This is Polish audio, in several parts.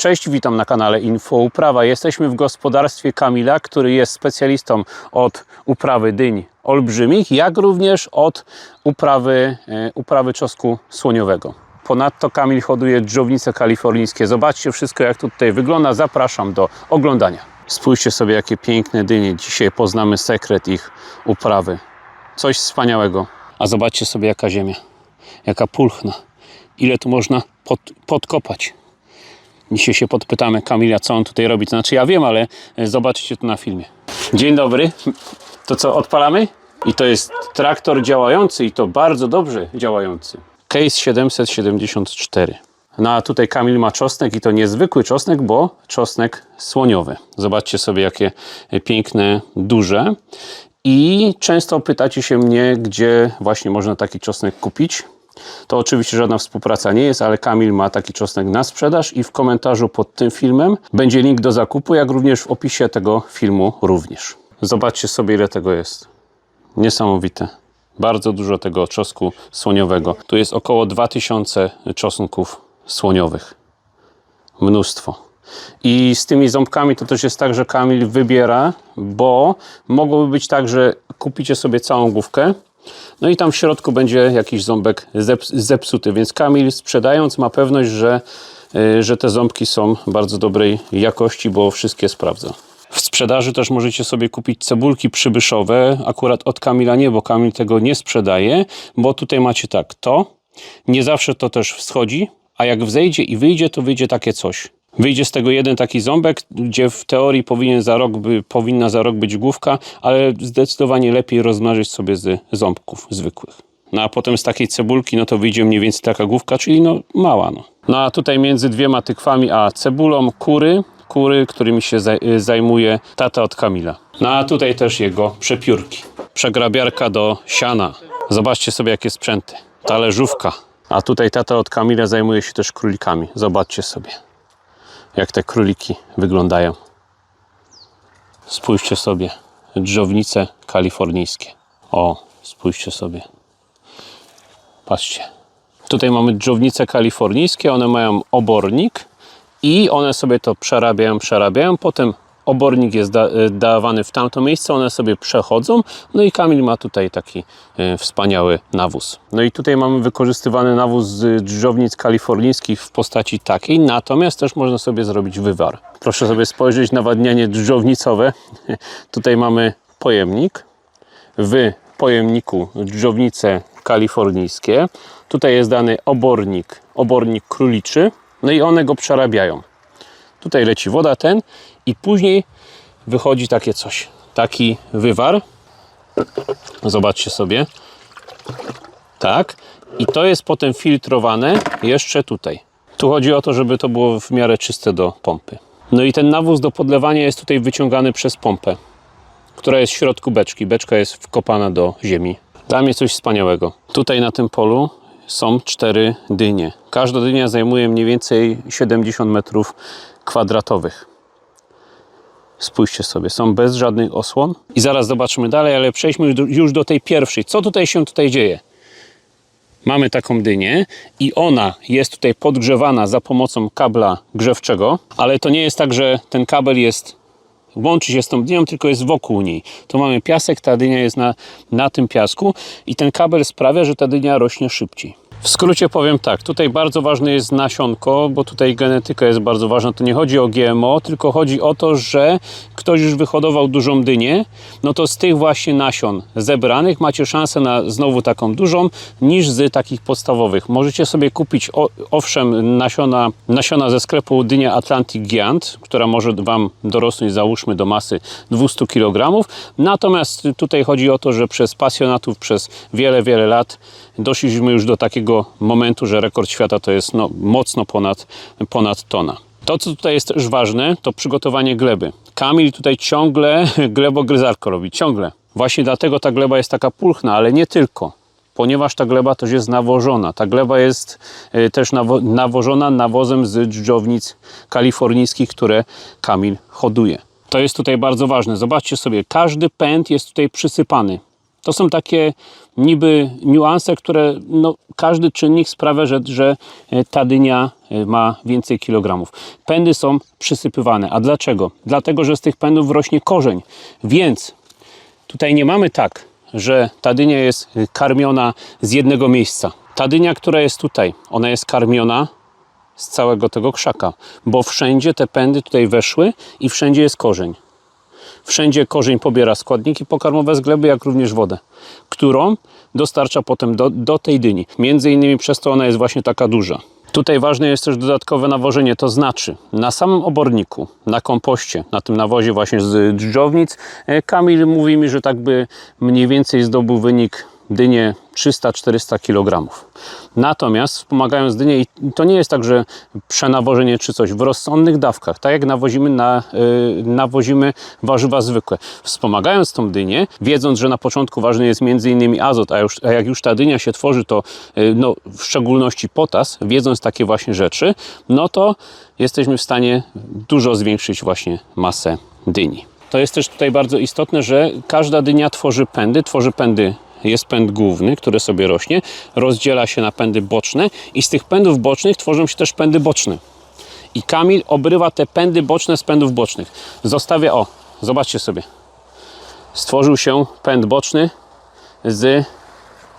Cześć, witam na kanale Info Uprawa. Jesteśmy w gospodarstwie Kamila, który jest specjalistą od uprawy dyń olbrzymich, jak również od uprawy, e, uprawy czosnku słoniowego. Ponadto Kamil hoduje dżownice kalifornijskie. Zobaczcie wszystko, jak to tutaj wygląda. Zapraszam do oglądania. Spójrzcie sobie, jakie piękne dynie. Dzisiaj poznamy sekret ich uprawy. Coś wspaniałego. A zobaczcie sobie, jaka ziemia, jaka pulchna. Ile tu można pod, podkopać. Dzisiaj się podpytamy Kamila, co on tutaj robi. To znaczy ja wiem, ale e, zobaczycie to na filmie. Dzień dobry. To co, odpalamy? I to jest traktor działający i to bardzo dobrze działający. Case 774. No a tutaj Kamil ma czosnek i to niezwykły czosnek, bo czosnek słoniowy. Zobaczcie sobie jakie piękne, duże. I często pytacie się mnie, gdzie właśnie można taki czosnek kupić. To oczywiście żadna współpraca nie jest, ale Kamil ma taki czosnek na sprzedaż i w komentarzu pod tym filmem będzie link do zakupu, jak również w opisie tego filmu również. Zobaczcie sobie ile tego jest. Niesamowite. Bardzo dużo tego czosnku słoniowego. Tu jest około 2000 czosnków słoniowych. Mnóstwo. I z tymi ząbkami to też jest tak, że Kamil wybiera, bo mogłoby być tak, że kupicie sobie całą główkę, no i tam w środku będzie jakiś ząbek zep- zepsuty, więc Kamil sprzedając ma pewność, że, y, że te ząbki są bardzo dobrej jakości, bo wszystkie sprawdza. W sprzedaży też możecie sobie kupić cebulki przybyszowe, akurat od Kamila nie, bo Kamil tego nie sprzedaje, bo tutaj macie tak, to, nie zawsze to też wschodzi, a jak wzejdzie i wyjdzie, to wyjdzie takie coś. Wyjdzie z tego jeden taki ząbek, gdzie w teorii powinien za rok by, powinna za rok być główka, ale zdecydowanie lepiej rozmnożyć sobie z ząbków zwykłych. No a potem z takiej cebulki, no to wyjdzie mniej więcej taka główka, czyli no mała. No, no a tutaj między dwiema tykwami a cebulą kury, kury, którymi się zaj- zajmuje tata od Kamila. No a tutaj też jego przepiórki. Przegrabiarka do siana. Zobaczcie sobie jakie sprzęty. Talerzówka. A tutaj tata od Kamila zajmuje się też królikami. Zobaczcie sobie jak te króliki wyglądają. Spójrzcie sobie, drzownice kalifornijskie. O, spójrzcie sobie. Patrzcie. Tutaj mamy drzownice kalifornijskie, one mają obornik i one sobie to przerabiają, przerabiają. Potem obornik jest da, y, dawany w tamto miejsce, one sobie przechodzą. No i Kamil ma tutaj taki y, wspaniały nawóz. No i tutaj mamy wykorzystywany nawóz z drzownic kalifornijskich w postaci takiej, natomiast też można sobie zrobić wywar. Proszę sobie spojrzeć nawadnianie drzownicowe. tutaj mamy pojemnik. W pojemniku drzownice kalifornijskie. Tutaj jest dany obornik, obornik króliczy. No i one go przerabiają. Tutaj leci woda ten i później wychodzi takie coś. Taki wywar. Zobaczcie sobie. Tak. I to jest potem filtrowane jeszcze tutaj. Tu chodzi o to, żeby to było w miarę czyste do pompy. No i ten nawóz do podlewania jest tutaj wyciągany przez pompę, która jest w środku beczki. Beczka jest wkopana do ziemi. Dla mnie coś wspaniałego. Tutaj na tym polu są cztery dynie. Każda dynia zajmuje mniej więcej 70 metrów kwadratowych. Spójrzcie sobie, są bez żadnych osłon. I zaraz zobaczymy dalej, ale przejdźmy już do, tej pierwszej. Co tutaj się tutaj dzieje? Mamy taką dynię i ona jest tutaj podgrzewana za pomocą kabla grzewczego, ale to nie jest tak, że ten kabel jest łączy się z tą dynią, tylko jest wokół niej. Tu mamy piasek, ta dynia jest na, na tym piasku i ten kabel sprawia, że ta dynia rośnie szybciej. W skrócie powiem tak, tutaj bardzo ważne jest nasionko, bo tutaj genetyka jest bardzo ważna. To nie chodzi o GMO, tylko chodzi o to, że ktoś już wyhodował dużą dynię, no to z tych właśnie nasion zebranych macie szansę na znowu taką dużą niż z takich podstawowych. Możecie sobie kupić owszem nasiona, nasiona ze sklepu dynia Atlantic Giant, która może Wam dorosnąć załóżmy do masy 200 kg. Natomiast tutaj chodzi o to, że przez pasjonatów przez wiele, wiele lat doszliśmy już do takiego momentu, że rekord świata to jest no, mocno ponad, ponad tona. To, co tutaj jest też ważne, to przygotowanie gleby. Kamil tutaj ciągle glebogryzarko robi, ciągle. Właśnie dlatego ta gleba jest taka pulchna, ale nie tylko. Ponieważ ta gleba też jest nawożona. Ta gleba jest y, też nawo nawożona nawozem z dżdżownic kalifornijskich, które Kamil hoduje. To jest tutaj bardzo ważne. Zobaczcie sobie, każdy pęd jest tutaj przysypany. To są takie niby niuanse, które no, każdy czynnik sprawia, że, że e, ta dynia e, ma więcej kilogramów. Pędy są przysypywane. A dlaczego? Dlatego, że z tych pędów rośnie korzeń. Więc tutaj nie mamy tak, że ta dynia jest y, karmiona z jednego miejsca. Ta dynia, która jest tutaj, ona jest karmiona z całego tego krzaka, bo wszędzie te pędy tutaj weszły i wszędzie jest korzeń. Wszędzie korzeń pobiera składniki pokarmowe z gleby, jak również wodę, którą dostarcza potem do, do tej dyni. Między innymi przez to ona jest właśnie taka duża. Tutaj ważne jest też dodatkowe nawożenie, to znaczy na samym oborniku, na kompoście, na tym nawozie właśnie z dżdżownic, e, Kamil mówi mi, że tak by mniej więcej zdobył wynik dynie 300-400 kg. Natomiast wspomagając dynię, i to nie jest tak, że przenawożenie czy coś, w rozsądnych dawkach, tak jak nawozimy, na, yy, nawozimy warzywa zwykłe. Wspomagając tą dynię, wiedząc, że na początku ważny jest m.in. azot, a, już, a jak już ta dynia się tworzy, to yy, no, w szczególności potas, wiedząc takie właśnie rzeczy, no to jesteśmy w stanie dużo zwiększyć właśnie masę dyni. To jest też tutaj bardzo istotne, że każda dynia tworzy pędy, tworzy pędy jest pęd główny, który sobie rośnie, rozdziela się na pędy boczne i z tych pędów bocznych tworzą się też pędy boczne. I Kamil obrywa te pędy boczne z pędów bocznych. Zostawia, o, zobaczcie sobie. Stworzył się pęd boczny z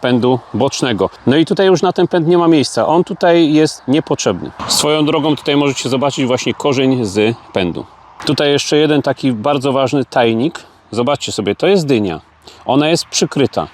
pędu bocznego. No i tutaj już na ten pęd nie ma miejsca. On tutaj jest niepotrzebny. Swoją drogą tutaj możecie zobaczyć właśnie korzeń z pędu. Tutaj jeszcze jeden taki bardzo ważny tajnik. Zobaczcie sobie, to jest dynia. Ona jest przykryta.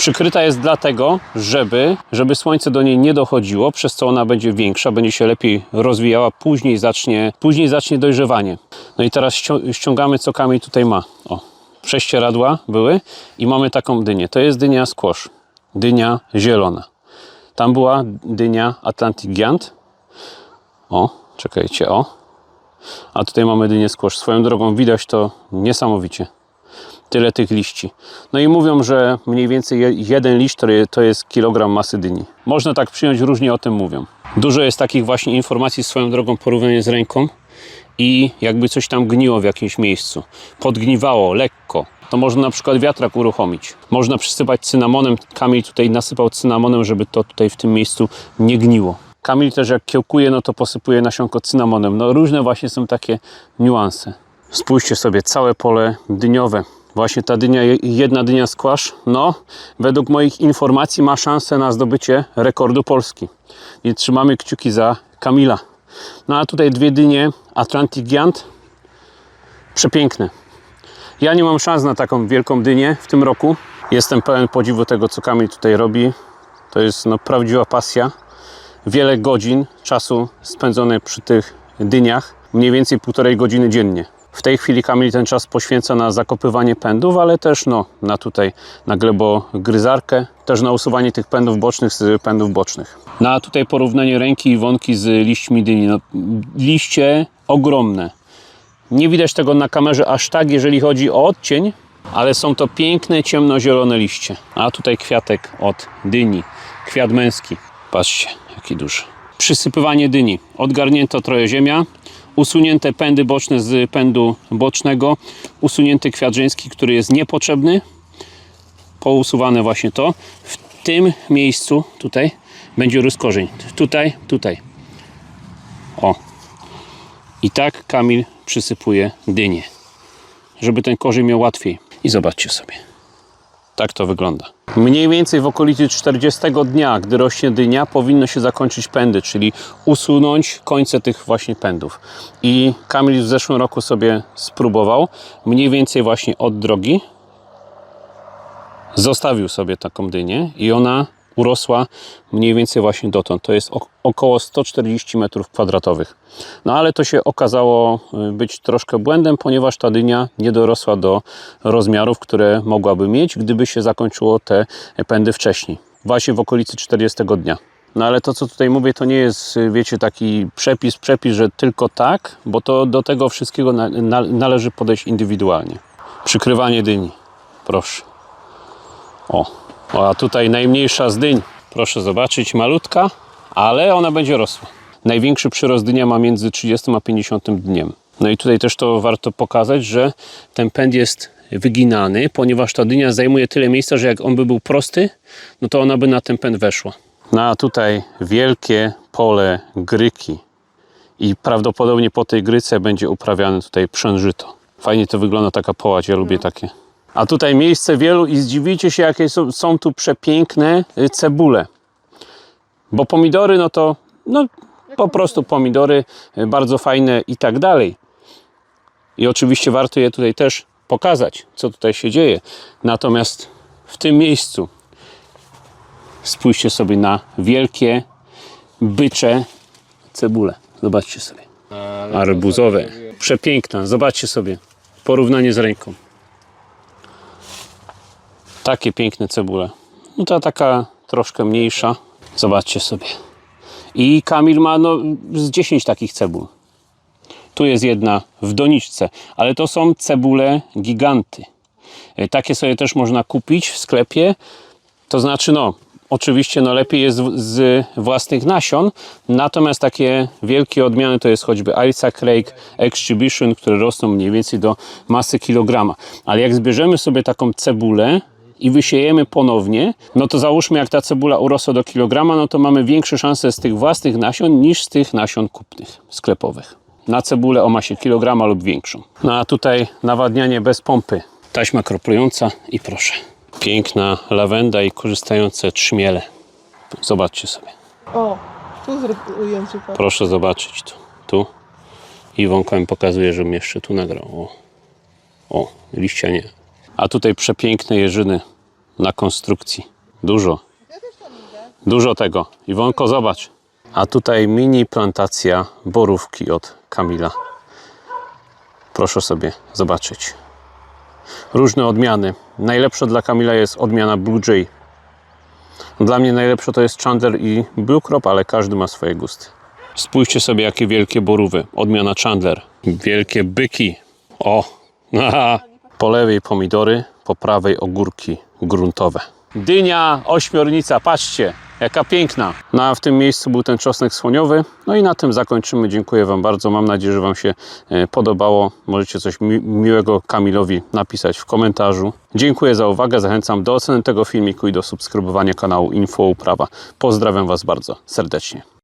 Przykryta jest dlatego, żeby, żeby słońce do niej nie dochodziło, przez co ona będzie większa, będzie się lepiej rozwijała, później zacznie, później zacznie dojrzewanie. No i teraz ścią- ściągamy, co Kamil tutaj ma. O, prześcieradła były i mamy taką dynię. To jest dynia squash, dynia zielona. Tam była dynia Atlantic Giant. O, czekajcie, o. A tutaj mamy dynię squash. Swoją drogą widać to niesamowicie tyle tych liści. No i mówią, że mniej więcej je- jeden liść to jest kilogram masy dyni. Można tak przyjąć, różnie o tym mówią. Dużo jest takich właśnie informacji swoją drogą porównanie z ręką i jakby coś tam gniło w jakimś miejscu. Podgniwało lekko. To można na przykład wiatrak uruchomić. Można przysypać cynamonem. Kamil tutaj nasypał cynamonem, żeby to tutaj w tym miejscu nie gniło. Kamil też jak kiełkuje, no to posypuje nasionko cynamonem. No różne właśnie są takie niuanse. Spójrzcie sobie, całe pole dyniowe. Właśnie ta dynia, jedna dynia squash, no według moich informacji ma szansę na zdobycie rekordu Polski. I trzymamy kciuki za Kamila. No a tutaj dwie dynie Atlantic Giant. Przepiękne. Ja nie mam szans na taką wielką dynię w tym roku. Jestem pełen podziwu tego, co Kamil tutaj robi. To jest no, prawdziwa pasja. Wiele godzin czasu spędzone przy tych dyniach. Mniej więcej półtorej godziny dziennie. W tej chwili Kamil ten czas poświęca na zakopywanie pędów, ale też no, na tutaj na glebogryzarkę, też na usuwanie tych pędów bocznych z pędów bocznych. No a tutaj porównanie ręki i wąki z liśćmi dyni. No, liście ogromne. Nie widać tego na kamerze aż tak, jeżeli chodzi o odcień, ale są to piękne, ciemnozielone liście. A tutaj kwiatek od dyni, kwiat męski. Patrzcie, jaki duży. Przysypywanie dyni. Odgarnięto trochę ziemia, usunięte pędy boczne z pędu bocznego, usunięty kwiat żeński, który jest niepotrzebny, pousuwane właśnie to. W tym miejscu, tutaj, będzie rósł korzeń. Tutaj, tutaj. O, i tak Kamil przysypuje dynię, żeby ten korzeń miał łatwiej. I zobaczcie sobie. Tak to wygląda. Mniej więcej w okolicy 40 dnia, gdy rośnie dynia, powinno się zakończyć pędy, czyli usunąć końce tych właśnie pędów. I Kamil w zeszłym roku sobie spróbował mniej więcej właśnie od drogi. Zostawił sobie taką dynię i ona urosła mniej więcej właśnie dotąd. To jest ok- około 140 m2. No ale to się okazało y, być troszkę błędem, ponieważ ta dynia nie dorosła do rozmiarów, które mogłaby mieć, gdyby się zakończyło te pędy wcześniej. Właśnie w okolicy 40 dnia. No ale to, co tutaj mówię, to nie jest, y, wiecie, taki przepis, przepis, że tylko tak, bo to do tego wszystkiego na, na, należy podejść indywidualnie. Przykrywanie dyni. Proszę. O, o, a tutaj najmniejsza z dyń. Proszę zobaczyć, malutka, ale ona będzie rosła. Największy przyrost dynia ma między 30 a 50 dniem. No i tutaj też to warto pokazać, że ten pęd jest wyginany, ponieważ ta dynia zajmuje tyle miejsca, że jak on by był prosty, no to ona by na ten pęd weszła. No a tutaj wielkie pole gryki i prawdopodobnie po tej gryce będzie uprawiane tutaj przężyto. Fajnie to wygląda taka połać, ja lubię takie. A tutaj miejsce wielu i zdziwicie się, jakie są, są tu przepiękne y, cebule. Bo pomidory, no to no, po prostu pomidory, y, bardzo fajne i tak dalej. I oczywiście warto je tutaj też pokazać, co tutaj się dzieje. Natomiast w tym miejscu spójrzcie sobie na wielkie bycze cebule. Zobaczcie sobie. Arbuzowe. Przepiękna. Zobaczcie sobie. Porównanie z ręką. Takie piękne cebule. No ta taka troszkę mniejsza. Zobaczcie sobie. I Kamil ma no, z 10 takich cebul. Tu jest jedna w doniczce, ale to są cebule giganty. E, Takie sobie też można kupić w sklepie. To znaczy, no, oczywiście no, lepiej jest z własnych nasion, natomiast takie wielkie odmiany to jest choćby Isaac Craig Exhibition, które rosną mniej więcej do masy kilograma. Ale jak zbierzemy sobie taką cebulę i wysiejemy ponownie, no to załóżmy, jak ta cebula urosła do kilograma, no to mamy większe szanse z tych własnych nasion niż z tych nasion kupnych, sklepowych. Na cebulę o masie kilograma lub większą. No a tutaj nawadnianie bez pompy. Taśma kroplująca i proszę. Piękna lawenda i korzystające trzmiele. Zobaczcie sobie. O, tu ujęcie. Proszę zobaczyć tu. Tu. Iwonka mi pokazuje, żebym jeszcze tu nagrał. O, o liścia nie. A tutaj przepiękne jeżyny na konstrukcji. Dużo. Dużo tego. Iwonko, zobacz. A tutaj mini plantacja borówki od Kamila. Proszę sobie zobaczyć. Różne odmiany. Najlepsza dla Kamila jest odmiana Blue Jay. Dla mnie najlepsze to jest Chandler i Blue Crop, ale każdy ma swoje gusty. Spójrzcie sobie, jakie wielkie borówy. Odmiana Chandler. Wielkie byki. O! Aha. Po lewej pomidory, po prawej ogórki gruntowe. Dynia, ośmiornica, patrzcie, jaka piękna. No a w tym miejscu był ten czosnek słoniowy. No i na tym zakończymy. Dziękuję Wam bardzo. Mam nadzieję, że Wam się e, podobało. Możecie coś mi miłego Kamilowi napisać w komentarzu. Dziękuję za uwagę. Zachęcam do oceny tego filmiku i do subskrybowania kanału Info Uprawa. Pozdrawiam Was bardzo serdecznie.